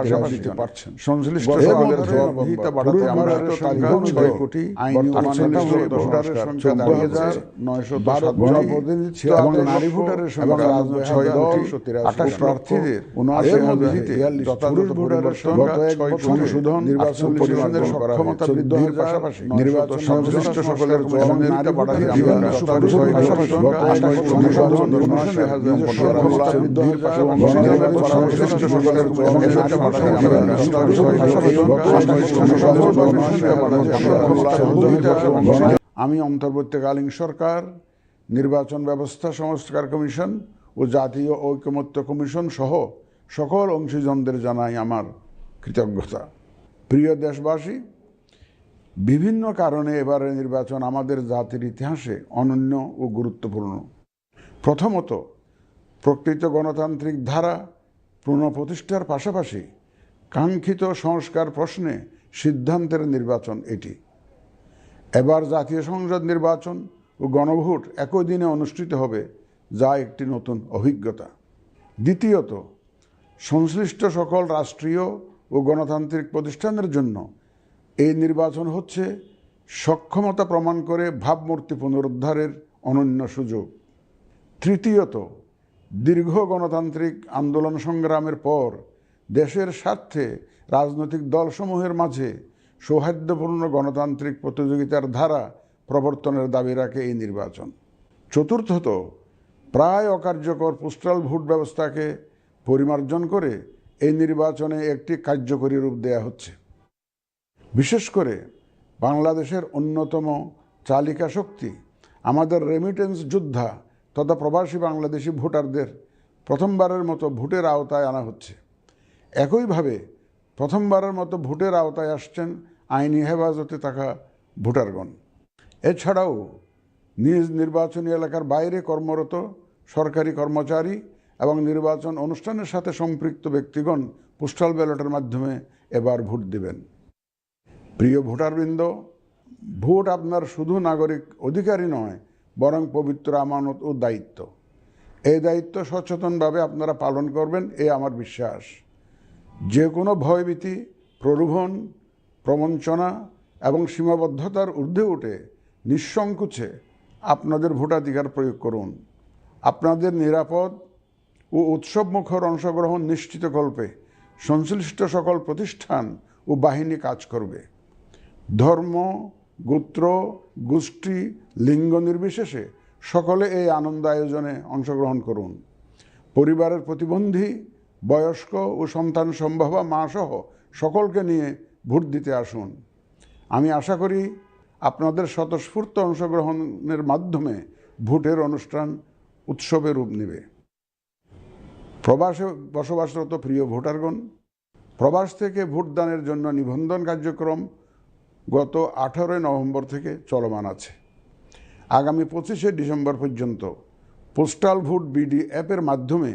পাশাপাশি পারছেন সংশ্লিষ্ট সকলের জবাবদিহিতা বাড়াতে আমরা তালিকা ছয় কোটি। আইনি ভোটারের সংখ্যা দাঁড়িয়ে হাজার নয়শো বারো গণপ্রতিনিধিত্ব এবং নারী ভোটারের সংখ্যা ছয় দল আঠাশ প্রার্থীদের উনআশি হাজার যথাযথ ভোটারের সংখ্যা ছয় সংশোধন, নির্বাচন করা সক্ষমতা বৃদ্ধির পাশাপাশি নির্বাচন সংশ্লিষ্ট সকলের জবাবদিহিতা বাড়াতে আমরা ছয় বছরে সংশোধন, উনআশি হাজার বৃদ্ধির পাশাপাশি গণতন্ত্রের সংশ্লিষ্ট সকলের জবাবদিহিতা আমি অন্তর্বর্তীকালীন সরকার নির্বাচন ব্যবস্থা সংস্কার কমিশন ও জাতীয় ঐকমত্য কমিশন সহ সকল অংশীজনদের জানাই আমার কৃতজ্ঞতা প্রিয় দেশবাসী বিভিন্ন কারণে এবারে নির্বাচন আমাদের জাতির ইতিহাসে অনন্য ও গুরুত্বপূর্ণ প্রথমত প্রকৃত গণতান্ত্রিক ধারা পুনঃপ্রতিষ্ঠার পাশাপাশি কাঙ্ক্ষিত সংস্কার প্রশ্নে সিদ্ধান্তের নির্বাচন এটি। এবার জাতীয় সংসদ নির্বাচন ও গণভোট একই দিনে অনুষ্ঠিত হবে, যা একটি নতুন অভিজ্ঞতা। দ্বিতীয়ত, সংশ্লিষ্ট সকল রাষ্ট্রীয় ও গণতান্ত্রিক প্রতিষ্ঠানের জন্য এই নির্বাচন হচ্ছে সক্ষমতা প্রমাণ করে ভাবমূর্তি পুনরুদ্ধারের অনন্য সুযোগ। তৃতীয়ত, দীর্ঘ গণতান্ত্রিক আন্দোলন সংগ্রামের পর দেশের স্বার্থে রাজনৈতিক দলসমূহের মাঝে সৌহার্দ্যপূর্ণ গণতান্ত্রিক প্রতিযোগিতার ধারা প্রবর্তনের দাবি রাখে এই নির্বাচন। চতুর্থত, প্রায় অকার্যকর পোস্টাল ভোট ব্যবস্থাকে পরিমার্জন করে এই নির্বাচনে একটি কার্যকরী রূপ দেয়া হচ্ছে। বিশেষ করে বাংলাদেশের অন্যতম চালিকা শক্তি, আমাদের রেমিটেন্স যোদ্ধা তথা প্রবাসী বাংলাদেশি ভোটারদের প্রথমবারের মতো ভোটের আওতায় আনা হচ্ছে। একইভাবে প্রথমবারের মতো ভোটের আওতায় আসছেন আইনি হেফাজতে থাকা ভোটারগণ। এছাড়াও নিজ নির্বাচনী এলাকার বাইরে কর্মরত সরকারি কর্মচারী এবং নির্বাচন অনুষ্ঠানের সাথে সম্পৃক্ত ব্যক্তিগণ পোস্টাল ব্যালটের মাধ্যমে এবার ভোট দেবেন। প্রিয় ভোটারবৃন্দ, ভোট আপনার শুধু নাগরিক অধিকারই নয়, বরং পবিত্র আমানত ও দায়িত্ব। এই দায়িত্ব সচেতনভাবে আপনারা পালন করবেন, এ আমার বিশ্বাস। যে কোনো ভয়ভীতি, প্রলোভন, প্রবঞ্চনা এবং সীমাবদ্ধতার ঊর্ধ্বে উঠে নিঃসংকোচে আপনাদের ভোটাধিকার প্রয়োগ করুন। আপনাদের নিরাপদ ও উৎসবমুখর অংশগ্রহণ নিশ্চিত কল্পে সংশ্লিষ্ট সকল প্রতিষ্ঠান ও বাহিনী কাজ করবে। ধর্ম, গোত্র, গোষ্ঠী, লিঙ্গ নির্বিশেষে সকলে এই আনন্দ আয়োজনে অংশগ্রহণ করুন। পরিবারের প্রতিবন্ধী বয়স্ক ও সন্তান সম্ভবা মা সহ সকলকে নিয়ে ভোট দিতে আসুন। আমি আশা করি আপনাদের স্বতঃস্ফূর্ত অংশগ্রহণের মাধ্যমে ভোটের অনুষ্ঠান উৎসবে রূপ নেবে। প্রবাসে বসবাসরত প্রিয় ভোটারগণ, প্রবাস থেকে ভোটদানের জন্য নিবন্ধন কার্যক্রম গত আঠারোই নভেম্বর থেকে চলমান আছে। আগামী পঁচিশে ডিসেম্বর পর্যন্ত পোস্টাল ভোট বিডি অ্যাপের মাধ্যমে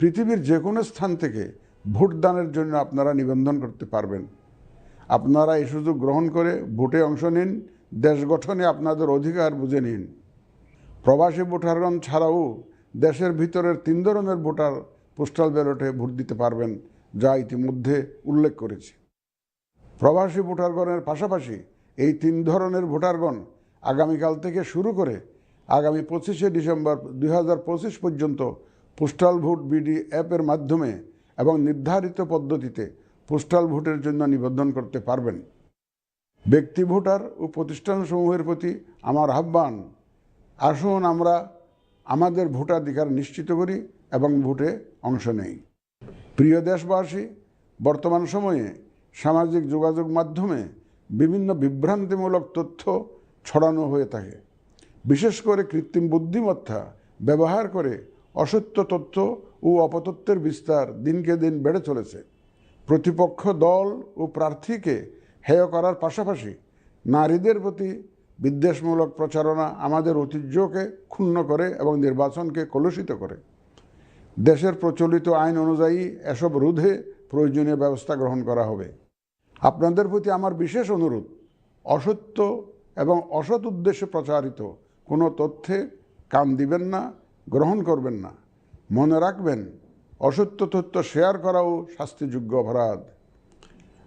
পৃথিবীর যে কোনো স্থান থেকে ভোটদানের জন্য আপনারা নিবন্ধন করতে পারবেন। আপনারা এই সুযোগ গ্রহণ করে ভোটে অংশ নিন, দেশ গঠনে আপনাদের অধিকার বুঝে নিন। প্রবাসী ভোটারগণ ছাড়াও দেশের ভিতরের তিন ধরনের ভোটার পোস্টাল ব্যালটে ভোট দিতে পারবেন, যা ইতিমধ্যে উল্লেখ করেছি। প্রবাসী ভোটারগণের পাশাপাশি এই তিন ধরনের ভোটারগণ আগামীকাল থেকে শুরু করে আগামী পঁচিশে ডিসেম্বর দু হাজার পঁচিশ পর্যন্ত পোস্টাল ভোট বিডি অ্যাপের মাধ্যমে এবং নির্ধারিত পদ্ধতিতে পোস্টাল ভোটের জন্য নিবন্ধন করতে পারবেন। ব্যক্তি ভোটার ও প্রতিষ্ঠানসমূহের প্রতি আমার আহ্বান, আসুন আমরা আমাদের ভোটাধিকার নিশ্চিত করি এবং ভোটে অংশ নেই। প্রিয় দেশবাসী, বর্তমান সময়ে সামাজিক যোগাযোগ মাধ্যমে বিভিন্ন বিভ্রান্তিমূলক তথ্য ছড়ানো হয়ে থাকে। বিশেষ করে কৃত্রিম বুদ্ধিমত্তা ব্যবহার করে অসত্য তথ্য ও অপতথ্যের বিস্তার দিনকে দিন বেড়ে চলেছে। প্রতিপক্ষ দল ও প্রার্থীকে হেয় করার পাশাপাশি নারীদের প্রতি বিদ্বেষমূলক প্রচারণা আমাদের ঐতিহ্যকে ক্ষুণ্ণ করে এবং নির্বাচনকে কলুষিত করে। দেশের প্রচলিত আইন অনুযায়ী এসব রোধে প্রয়োজনীয় ব্যবস্থা গ্রহণ করা হবে। আপনাদের প্রতি আমার বিশেষ অনুরোধ, অসত্য এবং অসৎ উদ্দেশ্যে প্রচারিত কোনো তথ্যে কান দিবেন না গ্রহণ করবেন না। মনে রাখবেন, অসত্য তথ্য শেয়ার করাও শাস্তিযোগ্য অপরাধ।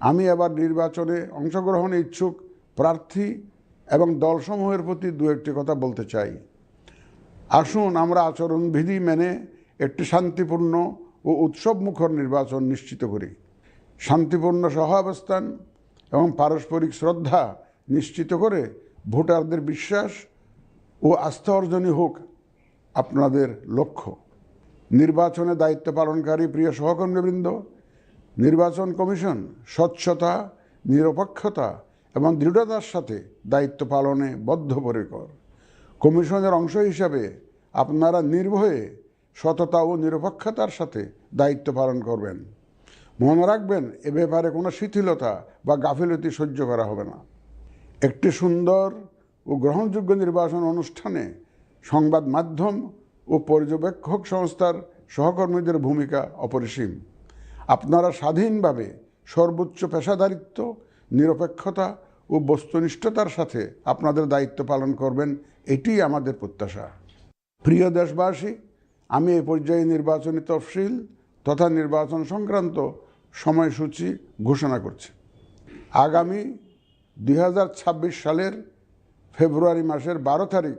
আমি এবার নির্বাচনে অংশগ্রহণে ইচ্ছুক প্রার্থী এবং দলসমূহের প্রতি দু একটি কথা বলতে চাই। আসুন, আমরা আচরণবিধি মেনে একটি শান্তিপূর্ণ ও উৎসবমুখর নির্বাচন নিশ্চিত করি। শান্তিপূর্ণ সহাবস্থান এবং পারস্পরিক শ্রদ্ধা নিশ্চিত করে ভোটারদের বিশ্বাস ও আস্থা অর্জনই হোক। আপনাদের লক্ষ্য। নির্বাচনে দায়িত্ব পালনকারী প্রিয় সহকর্মীবৃন্দ, নির্বাচন কমিশন স্বচ্ছতা, নিরপেক্ষতা এবং দৃঢ়তার সাথে দায়িত্ব পালনে বদ্ধপরিকর। কমিশনের অংশ হিসাবে আপনারা নির্ভয়ে সততা ও নিরপেক্ষতার সাথে দায়িত্ব পালন করবেন। মনে রাখবেন, এ ব্যাপারে কোনো শিথিলতা বা গাফিলতি সহ্য করা হবে না। একটি সুন্দর ও গ্রহণযোগ্য নির্বাচন অনুষ্ঠানে সংবাদ মাধ্যম ও পর্যবেক্ষক সংস্থার সহকর্মীদের ভূমিকা অপরিসীম। আপনারা স্বাধীনভাবে সর্বোচ্চ পেশাদারিত্ব, নিরপেক্ষতা ও বস্তুনিষ্ঠতার সাথে আপনাদের দায়িত্ব পালন করবেন, এটি আমাদের প্রত্যাশা। প্রিয় দেশবাসী, আমি এ পর্যায়ে নির্বাচনী তফসিল তথা নির্বাচন সংক্রান্ত সময়সূচি ঘোষণা করছি। আগামী দুই হাজার ছাব্বিশ সালের ফেব্রুয়ারি মাসের বারো তারিখ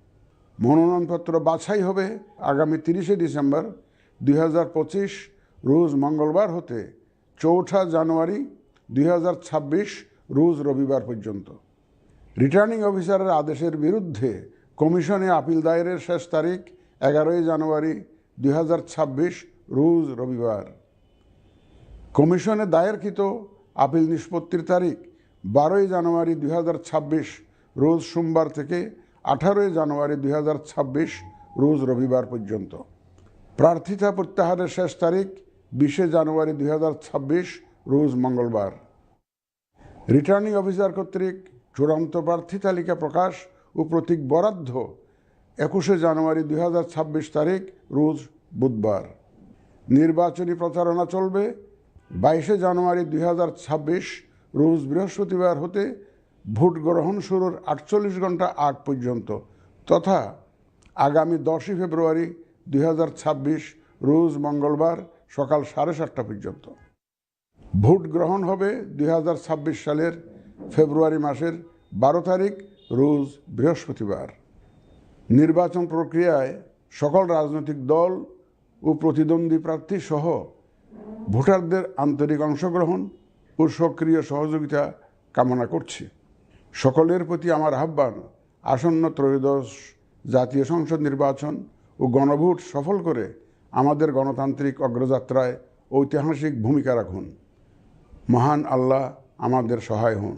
মনোনয়নপত্র বাছাই হবে আগামী তিরিশে ডিসেম্বর দুই হাজার পঁচিশ, রোজ মঙ্গলবার হতে চৌঠা জানুয়ারি দুই হাজার ছাব্বিশ, রোজ রবিবার পর্যন্ত। রিটার্নিং অফিসারের আদেশের বিরুদ্ধে কমিশনে আপিল দায়েরের শেষ তারিখ এগারোই জানুয়ারি দুই হাজার ছাব্বিশ, রোজ রবিবার। কমিশনে দায়েরকৃত আপিল নিষ্পত্তির তারিখ বারোই জানুয়ারি দুই হাজার ছাব্বিশ, রোজ সোমবার থেকে আঠারোই জানুয়ারি দুই হাজার ছাব্বিশ, রোজ রবিবার পর্যন্ত। প্রার্থিতা প্রত্যাহারের শেষ তারিখ বিশে জানুয়ারি দুই হাজার ছাব্বিশ, রোজ মঙ্গলবার। রিটার্নিং অফিসার কর্তৃক চূড়ান্ত প্রার্থী তালিকা প্রকাশ ও প্রতীক বরাদ্দ একুশে জানুয়ারি দুই হাজার ছাব্বিশ তারিখ, রোজ বুধবার। নির্বাচনী প্রচারণা চলবে বাইশে জানুয়ারি দুই হাজার ছাব্বিশ, রোজ বৃহস্পতিবার হতে ভোট গ্রহণ শুরুর আটচল্লিশ ঘণ্টা আগ পর্যন্ত তথা আগামী দশই ফেব্রুয়ারি দুই হাজার ছাব্বিশ রোজ মঙ্গলবার সকাল সাড়ে সাতটা পর্যন্ত। ভোট গ্রহণ হবে দুই হাজার ছাব্বিশ সালের ফেব্রুয়ারি মাসের বারো তারিখ রোজ বৃহস্পতিবার। নির্বাচন প্রক্রিয়ায় সকল রাজনৈতিক দল ও প্রতিদ্বন্দ্বী প্রার্থী সহ ভোটারদের আন্তরিক অংশগ্রহণ ও সক্রিয় সহযোগিতা কামনা করছি। সকলের প্রতি আমার আহ্বান, আসন্ন ত্রয়োদশ জাতীয় সংসদ নির্বাচন ও গণভোট সফল করে আমাদের গণতান্ত্রিক অগ্রযাত্রায় ঐতিহাসিক ভূমিকা রাখুন। মহান আল্লাহ আমাদের সহায় হন।